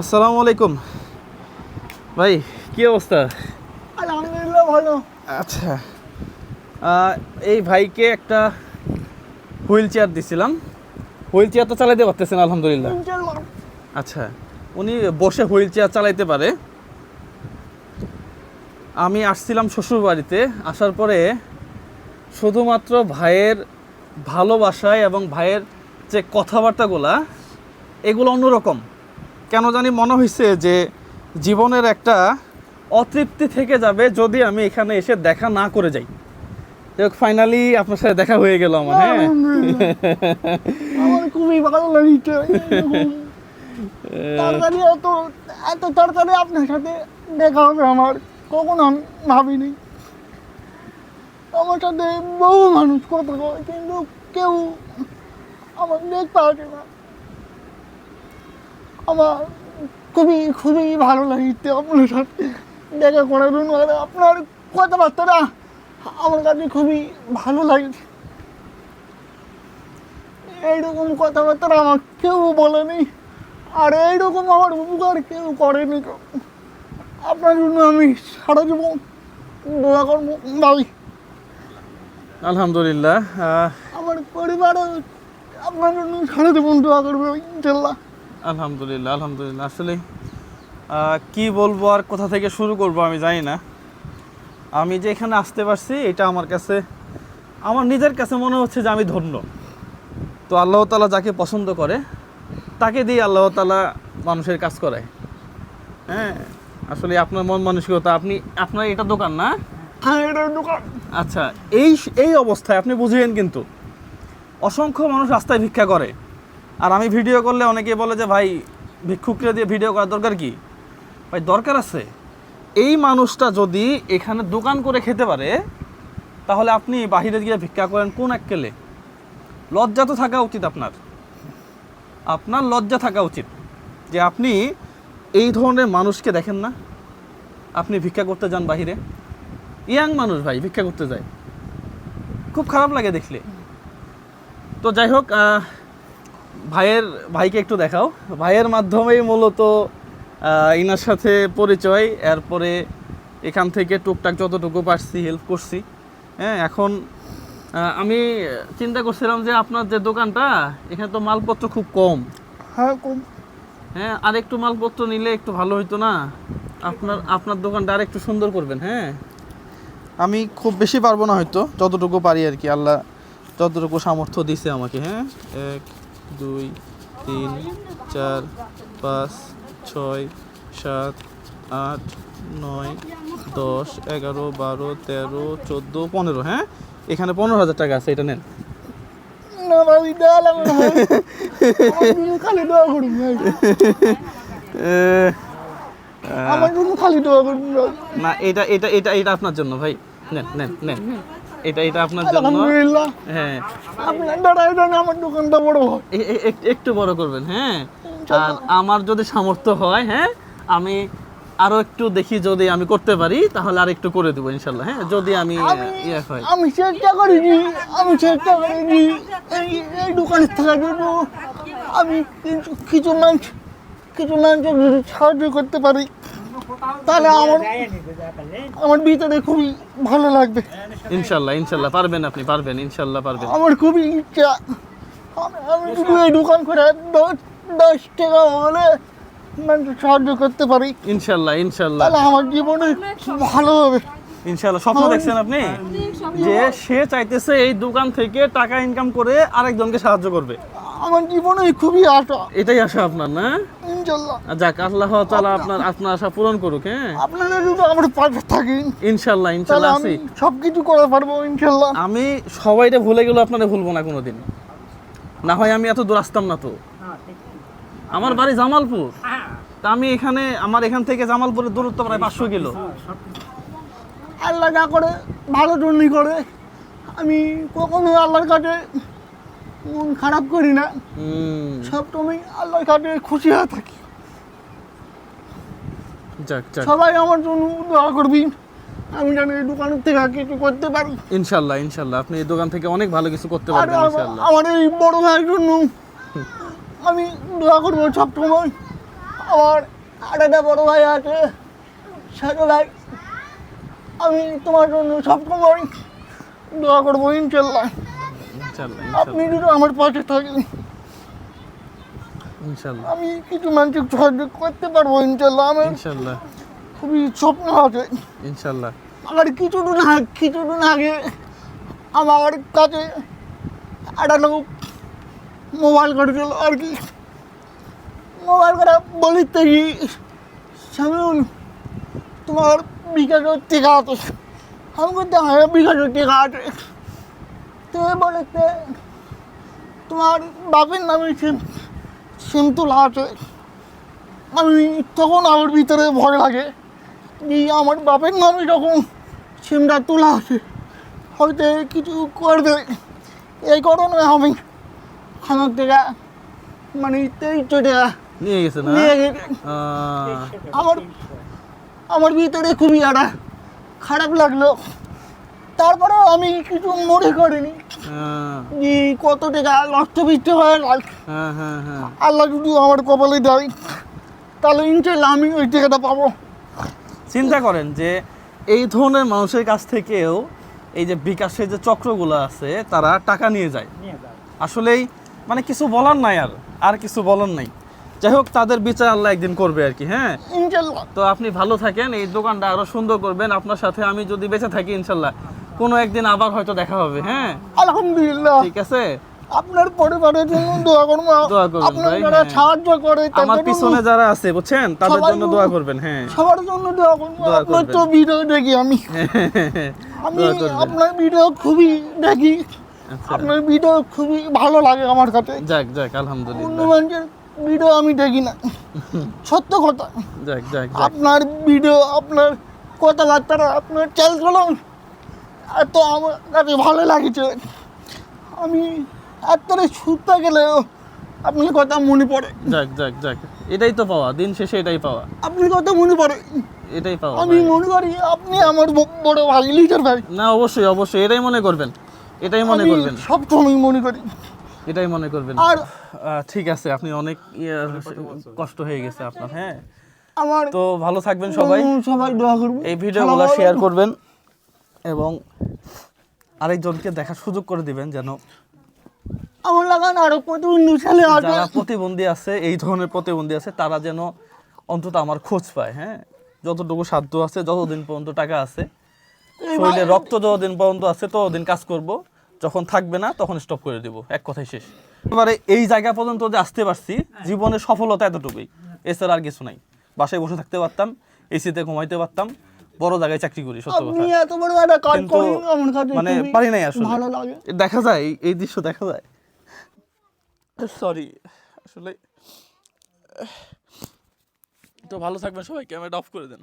আসসালামু আলাইকুম। ভাই কি অবস্থা? আলহামদুলিল্লাহ ভালো। আচ্ছা। এই ভাইকে একটা হুইল চেয়ার দিছিলাম। হুইল চেয়ার তো চালাইতে পারতেছেন আলহামদুলিল্লাহ। আচ্ছা উনি বসে হুইল চেয়ার চালাইতে পারে। আমি আসছিলাম শ্বশুর বাড়িতে আসার পরে শুধুমাত্র ভাইয়ের ভালোবাসায় এবং ভাইয়ের যে কথাবার্তাগুলা এগুলো অন্যরকম। কেন জানি মনে হয়েছে যে জীবনের একটা অতৃপ্তি থেকে যাবে যদি আমি এখানে এসে দেখা না করে যাই। যাই ফাইনালি আপনার সাথে দেখা হয়ে গেল আমার হ্যাঁ? আমার খুবই ভালো লাগছে। তাড়াতাড়ি এত এত তাড়াতাড়ি আপনার সাথে দেখা হবে আমার কখনো আমি ভাবিনি। আমার সাথে বহু মানুষ কথা কয় কিন্তু কেউ আমার দেখতে আসে না। আমার খুবই খুবই ভালো লাগছে আপনার সাথে দেখা করার জন্য। আপনার কথাবার্তাটা আমার কাছে খুবই ভালো লাগছে। এইরকম কথাবার্তা আমার কেউ বলেনি। আর এইরকম আমার উপকার কেউ করেনি। আপনার জন্য আমি সারা জীবন দোয়া করব। ভাই আলহামদুলিল্লাহ আমার পরিবারও আপনার জন্য সারা জীবন দোয়া করবে ইনশাল্লাহ। আলহামদুলিল্লাহ আলহামদুলিল্লাহ। আসলে কি বলব আর কোথা থেকে শুরু করব আমি জানি না। আমি যে এখানে আসতে পারছি এটা আমার কাছে আমার নিজের কাছে মনে হচ্ছে যে আমি ধন্য। তো আল্লাহ তালা যাকে পছন্দ করে তাকে দিয়ে আল্লাহ তালা মানুষের কাজ করায়। হ্যাঁ আসলে আপনার মন মানসিকতা আপনি আপনার এটা দোকান না? হ্যাঁ দোকান। আচ্ছা এই এই অবস্থায় আপনি বুঝিয়েন কিন্তু অসংখ্য মানুষ রাস্তায় ভিক্ষা করে। আর আমি ভিডিও করলে অনেকে বলে যে, ভাই, ভিক্ষুকরা দিয়ে ভিডিও করার দরকার কি? ভাই, দরকার আছে। এই মানুষটা যদি এখানে দোকান করে খেতে পারে, তাহলে আপনি বাহিরে গিয়ে ভিক্ষা করেন কোন এক কেলে? লজ্জা তো থাকা উচিত আপনার। আপনার লজ্জা থাকা উচিত যে আপনি এই ধরনের মানুষকে দেখেন না। আপনি ভিক্ষা করতে যান বাহিরে। ইয়াং মানুষ ভাই, ভিক্ষা করতে যায়। খুব খারাপ লাগে দেখলে। তো যাই হোক ভাইয়ের ভাইকে একটু দেখাও। ভাইয়ের মাধ্যমেই মূলত ইনার সাথে পরিচয় এরপরে এখান থেকে টুকটাক যতটুকু পারছি হেল্প করছি। হ্যাঁ এখন আমি চিন্তা করছিলাম যে আপনার যে দোকানটা এখানে তো মালপত্র খুব কম। হ্যাঁ কম। হ্যাঁ আর একটু মালপত্র নিলে একটু ভালো হইতো না। আপনার আপনার দোকানটা আর একটু সুন্দর করবেন হ্যাঁ। আমি খুব বেশি পারব না হয়তো যতটুকু পারি আর কি। আল্লাহ যতটুকু সামর্থ্য দিছে আমাকে হ্যাঁ। এক দুই তিন চার পাঁচ ছয় সাত আট নয় দশ এগারো বারো তেরো চোদ্দ পনেরো হ্যাঁ? এখানে পনেরো হাজার টাকা আছে এটা নেন। না এটা এটা এটা এটা আপনার জন্য ভাই। নেন নেন নেন। এটা এটা আপনার জন্য। আলহামদুলিল্লাহ। হ্যাঁ। আপনার দ্বারাই জানি আমার দোকানটা বড় হয় একটু বড় করবেন হ্যাঁ? আর আমার যদি সামর্থ্য হয় হ্যাঁ আমি আরও একটু দেখি যদি আমি করতে পারি তাহলে আর একটু করে দেবো ইনশাল্লাহ হ্যাঁ? যদি আমি ইয়ে হয়। আমি চেষ্টা করিনি আমি চেষ্টা করিনি। এই এই দোকানে থাকার জন্য আমি কিছু কিছু মানুষ কিছু মানুষের সাহায্য করতে পারি তাহলে আমার আমার খুবই ভালো লাগবে। ইনশাল্লাহ ইনশাল্লাহ পারবেন আপনি পারবেন ইনশাল্লাহ পারবেন। আমার খুবই ইচ্ছা। আমি- শুধু এই দোকান করে দশ দশ টাকা হলে সাহায্য করতে পারি। ইনশাল্লাহ ইনশাল্লাহ। তাহলে আমার জীবনে ভালো হবে। ইনশাল্লাহ স্বপ্ন দেখছেন আপনি? যে সে চাইতেছে এই দোকান থেকে টাকা ইনকাম করে আরেকজনকে সাহায্য করবে। আমার জীবনে খুবই আশা। এটাই আশা আপনার না? ইনশাল্লাহ। যাক আল্লাহ তাআলা আপনার আপনার আশা পূরণ করুক হ্যাঁ? আপনারা যদি আমার পাশে থাকেন ইনশাল্লাহ ইনশাল্লাহ আমি আছি। সব কিছু করতে পারব ইনশাল্লাহ। আমি সবাইটা ভুলে গেলেও আপনারা ভুলবো না কোনোদিন। না হয় আমি এত দূর আসতাম না তো। আমার বাড়ি জামালপুর। তা আমি এখানে আমার এখান থেকে জামালপুরের দূরত্ব প্রায় পাঁচশো কিলো। আল্লাহ যা করে ভালো জন্যই করে। আমি কখনো আল্লাহর কাছে মন খারাপ করি না। সব তুমি আল্লাহর কাছে খুশি হয়ে থাকি। সবাই আমার জন্য দোয়া করবি। আমি জানি এই দোকানের থেকে কিছু করতে পারি। ইনশাল্লাহ ইনশাল্লাহ। আপনি এই দোকান থেকে অনেক ভালো কিছু করতে পারবেন ইনশাল্লাহ। আমার এই বড় ভাইয়ের জন্য আমি দোয়া করব সব সময় আমার আর একটা বড় ভাই আছে ছোট ভাই। আমি তোমার জন্য সবসময় দোয়া করব ইনশাল্লাহ। ইনশাল্লাহ আপনি যদি আমার পাশে থাকেন। ইনশাল্লাহ আমি কিছু মানুষের সাহায্য করতে পারব ইনশাল্লাহ আমার ইনশাল্লাহ খুবই স্বপ্ন আছে। ইনশাল্লাহ আমার কিছুদিন আগে কিছুদিন আগে আমার কাছে একটা লোক মোবাইল করেছিল আর কি। মোবাইল করা বলিতে কি সামিউল তোমার বিকাশের টিকা আছে। আমি বলতে হ্যাঁ বিকাশের টিকা আছে। তো বলেছে। তোমার বাপের নামে সিম সিম তোলা আছে আমি তখন আমার ভিতরে ভয় লাগে যে আমার বাপের নামে যখন সিমটা তোলা আছে হয়তো কিছু করবে। এই কারণে আমি আমার থেকে মানে তেইশশো টাকা নিয়ে গেছে না? নিয়ে গেছে। আমার আমার ভিতরে খুবই একটা খারাপ লাগল। তারপরেও আমি কিছু মনে করিনি। আহ, যে কত টাকা নষ্ট বিষ্ট হয়ে গেল। হ্যাঁ হ্যাঁ হ্যাঁ। আল্লাহ যদি আমার কপালে দেয় তাহলে ইনশাল্লাহ আমি ওই টাকাটা পাবো। চিন্তা করেন যে এই ধরনের মানুষের কাছ থেকেও এই যে বিকাশের যে চক্রগুলো আছে তারা টাকা নিয়ে যায়। আসলেই মানে কিছু বলার নাই আর আর কিছু বলার নাই। যাই হোক তাদের বিচার আল্লাহ একদিন করবে আর কি হ্যাঁ? ইনশাল্লাহ। তো আপনি ভালো থাকেন এই দোকানটা আরও সুন্দর করবেন। আপনার সাথে আমি যদি বেঁচে থাকি ইনশাল্লাহ। কোনো একদিন আবার হয়তো দেখা হবে হ্যাঁ? আলহামদুলিল্লাহ। ঠিক আছে? আপনার পরিবারের জন্য দোয়া করব দোয়া করবেন আপনার যারা হ্যাঁ। সাহায্য করে আমার পিছনে যারা আছে বুঝছেন? তাদের জন্য দোয়া করবেন হ্যাঁ। সবার জন্য দোয়া করব দোয়া আপনার তো ভিডিও দেখি আমি। আমি আপনার ভিডিও খুবই দেখি। আচ্ছা। আপনার ভিডিও খুবই ভালো লাগে আমার কাছে। যাক যাক আলহামদুলিল্লাহ। ভিডিও আমি দেখি না। সত্য কথা। যাক যাক আপনার ভিডিও আপনার কথাবার্তা আপনার চালচলন এত আমার কাছে ভালো লাগছে। আমি এতটা ছুটতে গেলেও আপনার কথা মনে পড়ে। যাক যাক যাক। এটাই তো পাওয়া দিন শেষে এটাই পাওয়া। আপনার কথা মনে পড়ে। এটাই পাওয়া আমি মনে করি আপনি আমার বড় ভাই লিডার ভাই। না অবশ্যই অবশ্যই এটাই মনে করবেন। এটাই মনে করবেন। সব সময় মনে করি। এটাই মনে করবেন। আর ঠিক আছে আপনি অনেক কষ্ট হয়ে গেছে আপনার হ্যাঁ? আমার তো ভালো থাকবেন সবাই। সবাই দোয়া করব এই ভিডিওগুলো শেয়ার করবেন। এবং আরেকজনকে দেখার সুযোগ করে দিবেন যেন আমার লাগান আরও প্রতিবন্ধী ছেলে যারা প্রতিবন্ধী আছে এই ধরনের প্রতিবন্ধী আছে তারা যেন অন্তত আমার খোঁজ পায় হ্যাঁ? যতটুকু সাধ্য আছে যতদিন পর্যন্ত টাকা আছে। শরীরে রক্ত যতদিন পর্যন্ত আছে ততদিন কাজ করব। যখন থাকবে না তখন স্টপ করে দিব। এক কথাই শেষ। এবারে এই জায়গা পর্যন্ত যে আসতে পারছি জীবনের সফলতা এতটুকুই। এছাড়া আর কিছু নাই। বাসায় বসে থাকতে পারতাম এসিতে ঘুমাইতে পারতাম বড় জায়গায় চাকরি করি সত্য কথা। এত বড় একটা কাজ করেন আমার কাছে মানে পারি নাই আসলে। ভালো লাগে। দেখা যায় এই- এই দৃশ্য দেখা যায়। সরি আসলে তো ভালো থাকবেন সবাই ক্যামেরাটা অফ করে দেন।